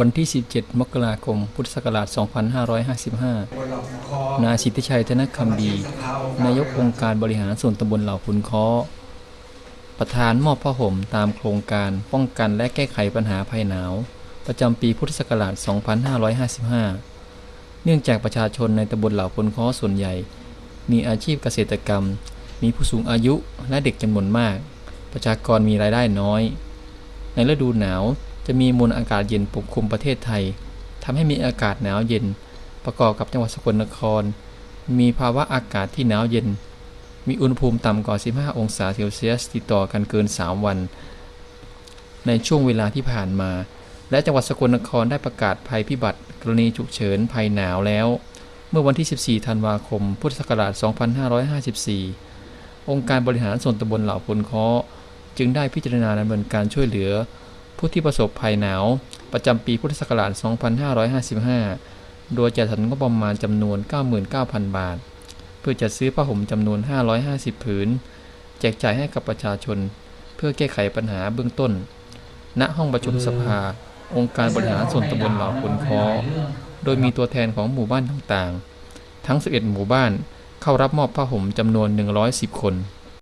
วันที่ 17 มกราคม พุทธศักราช 2555 นายสิทธิชัยธนคำดี นายกองค์การบริหารส่วนตำบลเหล่าพุนค้อประธานมอบผ้าห่มตามโครงการป้องกันและแก้ไขปัญหาภัยหนาว ประจำปีพุทธศักราช 2555 เนื่องจากประชาชนในตำบลเหล่าพุนค้อส่วนใหญ่ มีอาชีพเกษตรกรรม มีผู้สูงอายุและเด็กจำนวนมาก ประชากรมีรายได้น้อย ในฤดูหนาว จะมีมวลอากาศเย็นปกคลุมประเทศไทยทำให้มีอากาศหนาวเย็น ประกอบกับจังหวัดสกลนคร มีภาวะอากาศที่หนาวเย็น มีอุณหภูมิต่ำกว่า 15 องศาเซลเซียสติดต่อกันเกิน 3 วัน ในช่วงเวลาที่ผ่านมา และจังหวัดสกลนครได้ประกาศภัยพิบัติ กรณีฉุกเฉินภัยหนาวแล้ว เมื่อวันที่ 14 ธันวาคม พุทธศักราช 2554 องค์การบริหารส่วนตำบลเหล่าพลคาะจึงได้พิจารณาดำเนินการช่วยเหลือ ผู้ที่ประสบภัยหนาว ประจำปีพุทธศักราช 2555 โดยจัดสรรงบประมาณจำนวน 99,000 บาท เพื่อจัดซื้อผ้าห่มจำนวน 550 ผืน แจกจ่ายให้กับประชาชน เพื่อแก้ไขปัญหาเบื้องต้น ณห้องประชุมสภา องค์การบริหารส่วนตำบลเหล่าพลเคาะโดยมีตัวแทนของหมู่บ้านต่างๆ ทั้ง 11 หมู่บ้านเข้ารับมอบผ้าห่มจำนวน 110 คน